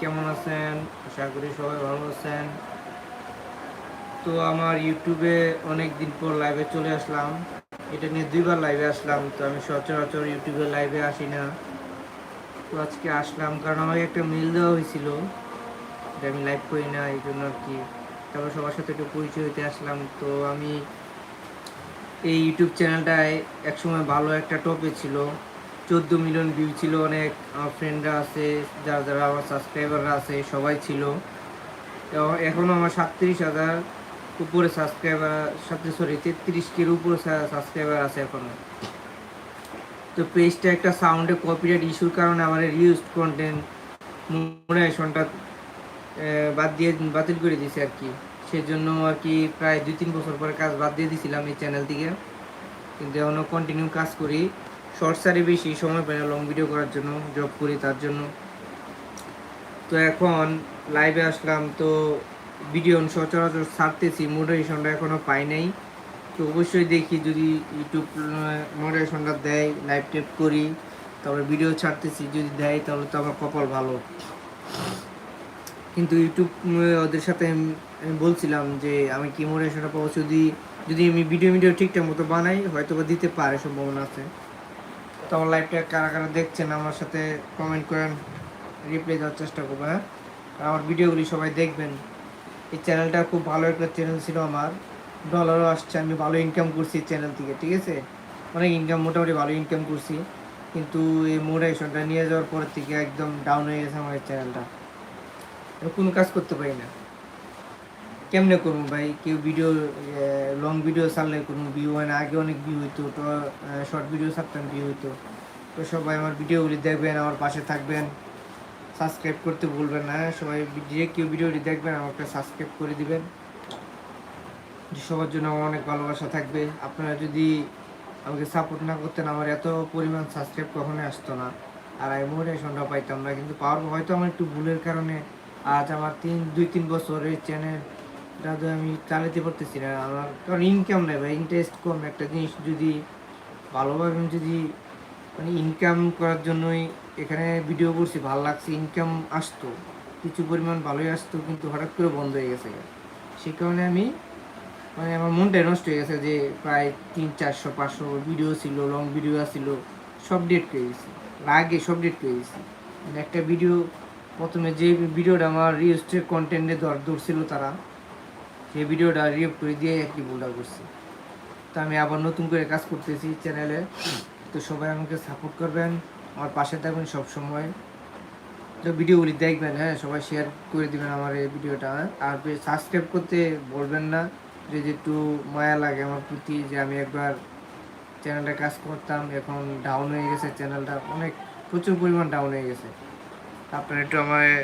কেমন আছেন? আশা করি সবাই ভালো আছেন। তো আমার ইউটিউবে অনেক দিন পর লাইভে চলে আসলাম। এটা নিয়ে দুইবার লাইভে আসলাম, তো আমি সচরাচর ইউটিউবে লাইভে আসি না। তো আজকে আসলাম কারণ আমাকে একটা মেল দেওয়া হয়েছিল। যে আমি লাইভ করি না, এই জন্য আর কি তারপর সবার সাথে একটু পরিচয় হতে আসলাম। তো আমি এই ইউটিউব চ্যানেলটায় একসময় ভালো একটা টপে ছিল। চোদ্দ মিলিয়ন ভিউ ছিল, অনেক আমার ফ্রেন্ডরা আছে, যারা যারা আমার সাবস্ক্রাইবাররা আছে, সবাই ছিল। এখনও আমার সাতত্রিশ হাজার উপরে সাবস্ক্রাইবার সাথে সরি তেত্রিশ কের উপরে সাবস্ক্রাইবার আছে এখনও তো পেজটা একটা সাউন্ডে কপিরাইট ইস্যুর কারণে আমার রিউজ কন্টেন্ট মোনেশনটা বাদ দিয়ে, বাতিল করে দিয়েছে আর কি। সেজন্য আর কি প্রায় দুই তিন বছর পরে কাজ বাদ দিয়ে দিয়েছিলাম এই চ্যানেল থেকে। কিন্তু এখনও কন্টিনিউ কাজ করি। শর্টসারে বেশি, সময় পাই না লং ভিডিও করার জন্য জব করি তার জন্য। তো এখন লাইভে আসলাম, তো ভিডিও সচরাচর ছাড়তেছি মোটিভেশনটা এখনও পাই নাই। তো অবশ্যই দেখি যদি ইউটিউব মোটিভেশনটা দেয় লাইভ টেপ করি, তারপরে ভিডিও ছাড়তেছি, যদি দেয়, তাহলে তো আমার কপাল ভালো। কিন্তু ইউটিউব ওদের সাথে আমি- বলছিলাম যে আমি কি মোটিভেশনটা পাবো, যদি যদি আমি ভিডিও ভিডিও ঠিকঠাক মতো বানাই হয়তো বা দিতে পারে, সম্ভাবনা আছে। তো আমার লাইভটা কারা কারা দেখছেন, আমার সাথে কমেন্ট করেন রিপ্লাই দেওয়ার চেষ্টা করব হ্যাঁ? আমার ভিডিওগুলি সবাই দেখবেন। এই চ্যানেলটা খুব ভালো একটা চ্যানেল ছিল আমার। ডলারও আসছে, আমি ভালো ইনকাম করছি চ্যানেল থেকে, ঠিক আছে? অনেক ইনকাম মোটামুটি ভালো ইনকাম করছি। কিন্তু এই মোটিভেশনটা নিয়ে যাওয়ার পর থেকে একদম ডাউন হয়ে গেছে আমার চ্যানেলটা কোনো কাজ করতে পারি না। কেমনে করব ভাই? কেউ ভিডিও লং ভিডিও ছাড়লে কোনো ভিউ হয় না। আগে অনেক ভিউ হইতো, তো শর্ট ভিডিও ছাড়তাম ভিউ হইতো। তো সবাই আমার ভিডিওগুলি দেখবেন, আমার পাশে থাকবেন। সাবস্ক্রাইব করতে ভুলবেন না হ্যাঁ? সবাই যে কেউ ভিডিওটি দেখবেন, আমাকে সাবস্ক্রাইব করে দিবেন। সবার জন্য আমার অনেক ভালোবাসা থাকবে। আপনারা যদি আমাকে সাপোর্ট না করতেন, আমার এত পরিমাণ সাবস্ক্রাইব কখনোই আসতো না। আর আমি মোটিভেশনটা পাইতাম না, কিন্তু পাওয়ার হয়তো আমার একটু ভুলের কারণে আজ আমার তিন দুই তিন বছর এই তো আমি চালাতে পারতেছি না। আমার কারণ ইনকাম নেই ভাই ইন্টারেস্ট কম একটা জিনিস যদি ভালোভাবে যদি মানে ইনকাম করার জন্যই এখানে ভিডিও করছি, ভালো লাগছে ইনকাম আসতো, কিছু পরিমাণ ভালোই আসতো, কিন্তু হঠাৎ করে বন্ধ হয়ে গেছে। সেই কারণে আমি মানে আমার মনটাই নষ্ট হয়ে গেছে যে প্রায় তিন, চারশো, পাঁচশো ভিডিও ছিল লং ভিডিও ছিল সব ডেট করে গেছি আগে সব ডেট করে গেছি মানে একটা ভিডিও প্রথমে যে ভিডিওটা আমার রিয়েস্টের কন্টেন্টে দর ধরছিল তারা সেই ভিডিওটা রিয়েভ করে দিয়ে একই ভুলটা করছি। তো আমি আবার নতুন করে কাজ করতেছি চ্যানেলে তো সবাই আমাকে সাপোর্ট করবেন, আমার পাশে থাকবেন সব সময় তো ভিডিওগুলি দেখবেন হ্যাঁ সবাই শেয়ার করে দিবেন আমার এই ভিডিওটা? আর সাবস্ক্রাইব করতে বলবেন না, যদি একটু মায়া লাগে আমার প্রতি যে আমি একবার চ্যানেলটা কাজ করতাম, এখন ডাউন হয়ে গেছে চ্যানেলটা অনেক প্রচুর পরিমাণ ডাউন হয়ে গেছে। আপনারা একটু আমায়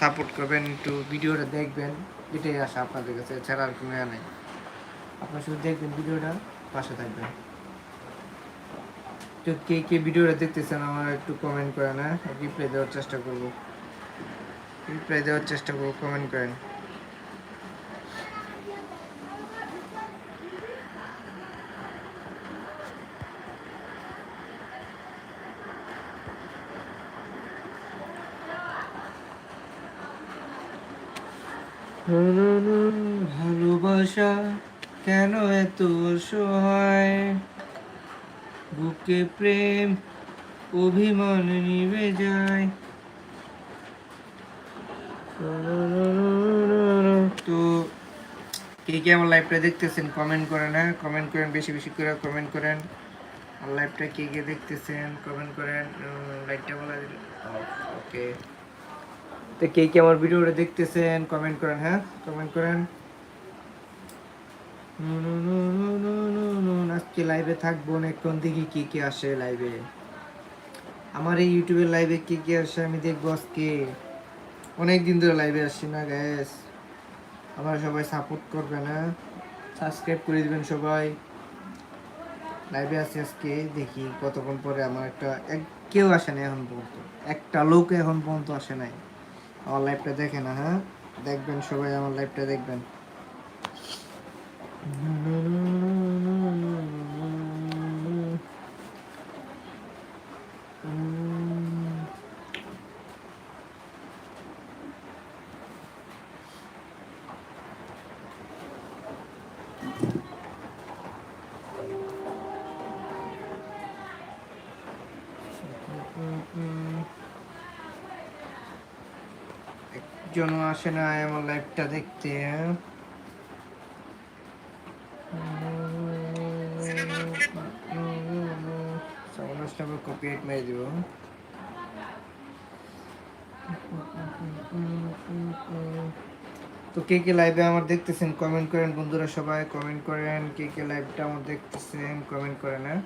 সাপোর্ট করবেন, একটু ভিডিওটা দেখবেন। এটাই আসে আপনাদের কাছে, এছাড়া আর কোনো নেই। আপনারা শুধু দেখবেন ভিডিওটা, পাশে থাকবেন। তো কে কে ভিডিওটা দেখতেছেন, আমার একটু কমেন্ট করেন হ্যাঁ? রিপ্লাই দেওয়ার চেষ্টা করব। রিপ্লাই দেওয়ার চেষ্টা করব কমেন্ট করেন। ভালোবাসা কেন এত সহায় বুকে প্রেম, অভিমান নিভে যায়। তো কে কে আমার লাইভটা দেখতেছেন কমেন্ট করেন হ্যাঁ? কমেন্ট করেন, বেশি বেশি করে কমেন্ট করেন। আমার লাইভটা কে কে দেখতেছেন কমেন্ট করেন। লাইভটা বলা ওকে তো কে কে আমার ভিডিওটা দেখতেছেন কমেন্ট করেন হ্যাঁ? কমেন্ট করেন। আজকে লাইভে থাকব অনেকক্ষণ দেখি কি কি আসে লাইভে আমার এই ইউটিউবের লাইভে কি কি আসে আমি দেখব আজকে। অনেক দিন ধরে লাইভে আসছি না গ্যাস আমার সবাই সাপোর্ট করবে না। সাবস্ক্রাইব করে দিবেন সবাই। লাইভে আছি আজকে, দেখি কতক্ষণ পরে আমার একটা, এক কেউ আসে না এখন পর্যন্ত। একটা লোক এখন পর্যন্ত আসে নাই। আমার লাইভটা দেখে না হ্যাঁ দেখবেন সবাই আমার লাইভটা দেখবেন Mm-mm. জন আসে না আমার লাইভটা দেখতে। হ্যাঁ? কপিরাইট মেরে দিব। তো কে কে লাইভে আমার দেখতেছেন কমেন্ট করেন বন্ধুরা সবাই কমেন্ট করেন কে কে লাইভটা আমার দেখতেছেন কমেন্ট করেন হ্যাঁ?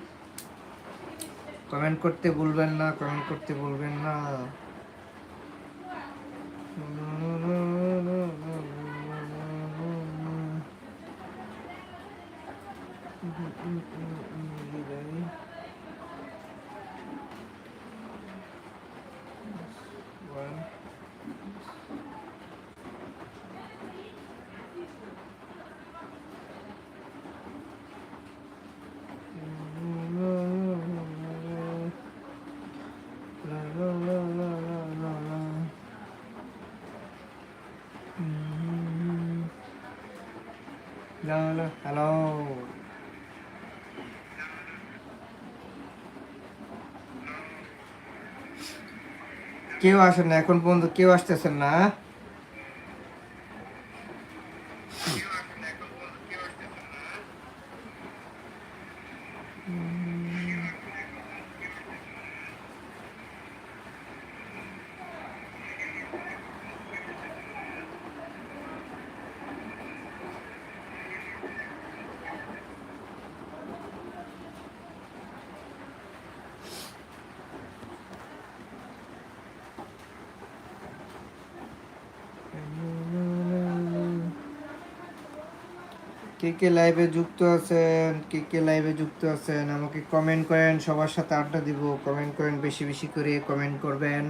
কমেন্ট করতে ভুলবেন না কমেন্ট করতে ভুলবেন না। hello hello. কেউ আসেন না এখন পর্যন্ত কেউ আসতেছেন না। কে কে লাইভে যুক্ত আছেন, কে কে লাইভে যুক্ত আছেন, আমাকে কমেন্ট করেন, সবার সাথে আড্ডা দিব কমেন্ট করেন, বেশি বেশি করে কমেন্ট করবেন।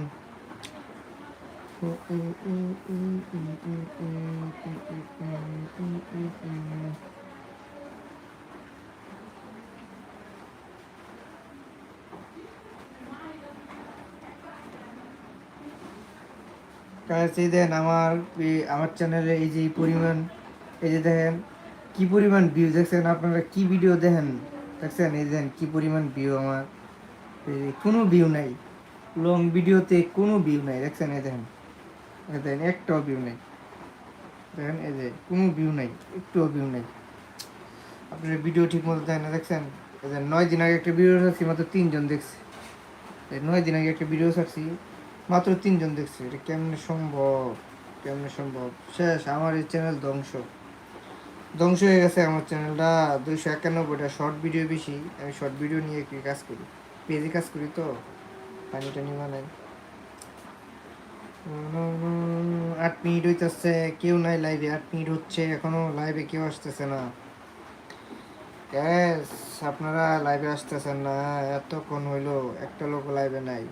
দেন আমার আমার চ্যানেলে এই যে পরিমাণ, এই যে দেখেন কি পরিমাণ ভিউ দেখছেন? আপনারা কি ভিডিও দেখেন? দেখছেন? এই দেখেন কি পরিমাণ ভিউ আমার? কোনো ভিউ নাই। লং ভিডিওতে কোনো ভিউ নাই। দেখছেন? এই দেখেন। দেখেন, একটাও ভিউ নাই। দেখেন? এই যে কোনো ভিউ নাই। একটুও ভিউ নাই। আপনার ভিডিও ঠিক মতো দেখেন না? দেখছেন? যে নয় দিন আগে একটা ভিডিও ছাড়ছি, মাত্র তিনজন দেখছে। নয় দিন আগে একটা ভিডিও ছাড়ছি, মাত্র তিনজন দেখছে। এটা কেমনে সম্ভব? কেমনে সম্ভব? শেষ, আমার এই চ্যানেল ধ্বংস। ধ্বংস হয়ে গেছে আমার চ্যানেলটা। দুইশো একানব্বইটা শর্ট ভিডিও বেশি। আমি শর্ট ভিডিও নিয়ে কি কাজ করি। পেজে কাজ করি তো। পানি টানি বানাই আট মিনিট হইতেছে। কেউ নাই লাইভে আট মিনিট হচ্ছে। এখনও লাইভে কেউ আসতেছে না। আপনারা লাইভে আসতেছেন না। এতক্ষণ হইল। একটা লোক লাইভে নাই।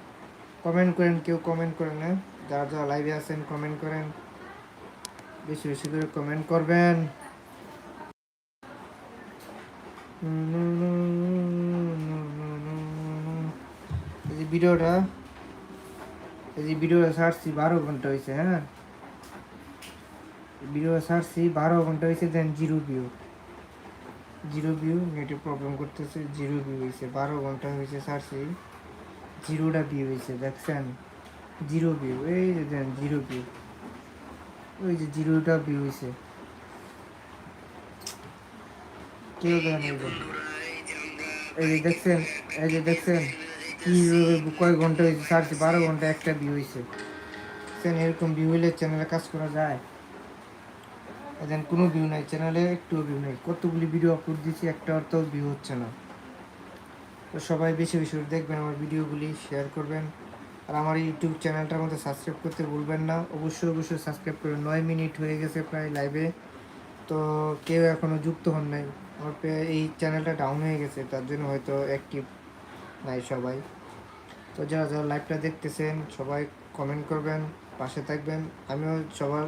কমেন্ট করেন, কেউ কমেন্ট করেন না। যারা যারা লাইভে আছেন কমেন্ট করেন। বেশি বেশি করে কমেন্ট করবেন। এই যে ভিডিওটা, এই যে ভিডিওটা ছাড়ছি বারো ঘণ্টা হয়েছে হ্যাঁ? ভিডিও ছাড়ছি বারো ঘণ্টা হয়েছে then zero view zero view নেটে প্রবলেম করতেছে জিরো ভিউ হয়েছে বারো ঘণ্টা হয়েছে ছাড়ছি জিরোটা ভিউ হয়েছে দেখছেন? জিরো ভিউ এই যে দেন জিরো ভিউ ওই যে জিরোটা ভিউ হয়েছে কেউ দেখেন এই যে এই যে দেখছেন এই যে দেখছেন কি কয় ঘণ্টা হয়েছে? ছাড়ছি বারো ঘণ্টা একটা ভিউ হয়েছে। দেখছেন এরকম ভিউ হইলে চ্যানেলে কাজ করা যায়। দেন কোনো ভিউ নাই চ্যানেলে একটু ভিউ নেই। কতগুলি ভিডিও আপলোড দিয়েছি, একটা অর্থ ভিউ হচ্ছে না। তো সবাই বেশি বেশি দেখবেন আমার ভিডিওগুলি শেয়ার করবেন। আর আমার ইউটিউব চ্যানেলটার মধ্যে সাবস্ক্রাইব করতে ভুলবেন না। অবশ্যই অবশ্যই সাবস্ক্রাইব করবেন। নয় মিনিট হয়ে গেছে প্রায় লাইভে তো কেউ এখনও যুক্ত হন নাই। আমার এই চ্যানেলটা ডাউন হয়ে গেছে, তার জন্য হয়তো অ্যাক্টিভ নাই সবাই। তো যারা যারা লাইভটা দেখতেছেন, সবাই কমেন্ট করবেন, পাশে থাকবেন। আমিও সবার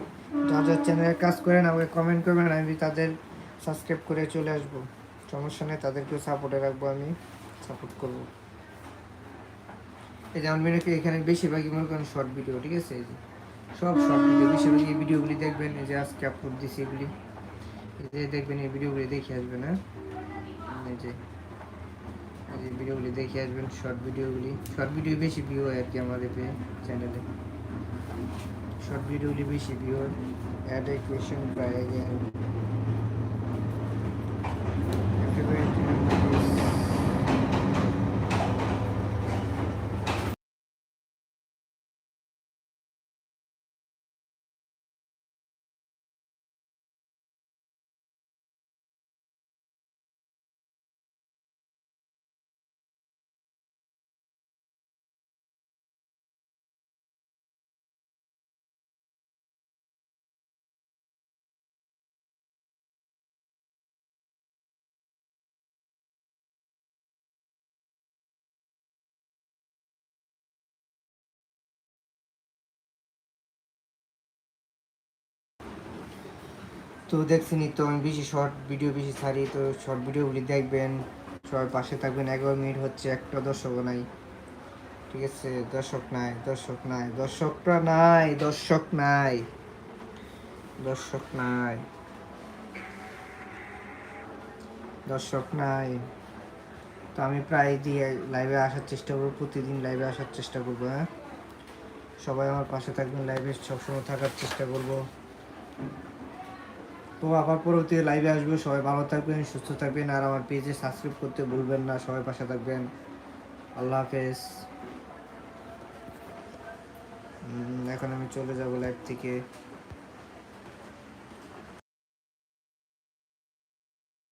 যারা যারা চ্যানেলে কাজ করেন, আমাকে কমেন্ট করবেন, আমি তাদের সাবস্ক্রাইব করে চলে আসব। সমস্যা নেই, তাদেরকেও সাপোর্টে রাখব আমি সাপোর্ট করব। এই যে আমি এখানে বেশিরভাগই মনে করেন শর্ট ভিডিও ঠিক আছে? এই যে সব শর্ট ভিডিও বেশিরভাগ এই ভিডিওগুলি দেখবেন, এই যে আজকে আপলোড দিছি এগুলি। যে দেখবেন এই ভিডিওগুলি দেখে আসবেন হ্যাঁ? এই যে, এই ভিডিওগুলি দেখে আসবেন শর্ট ভিডিওগুলি। শর্ট ভিডিও বেশি ভিউ হয় আর কি আমাদের চ্যানেলে শর্ট ভিডিওগুলি বেশি view add a question try তো দেখছিনি তো, আমি বেশি শর্ট ভিডিও বেশি ছাড়ি, তো শর্ট ভিডিওগুলি দেখবেন, সবাই পাশে থাকবেন। এগারো মিনিট হচ্ছে একটা দর্শকও নাই। ঠিক আছে, দর্শক নাই দর্শক নাই দর্শকটা নাই, দর্শক নাই দর্শক নাই দর্শক নাই। তো আমি প্রায় দিয়ে লাইভে আসার চেষ্টা করব, প্রতিদিন লাইভে আসার চেষ্টা করব হ্যাঁ? সবাই আমার পাশে থাকবেন লাইভে সবসময় থাকার চেষ্টা করব। তো আবার পরবর্তী লাইভে আসবে। সবাই ভালো থাকবেন, সুস্থ থাকবেন, আর আমার পেজে সাবস্ক্রাইব করতে ভুলবেন না। সবাই পাশে থাকবেন। আল্লাহ হাফেজ। এখন আমি চলে যাব লাইভ থেকে।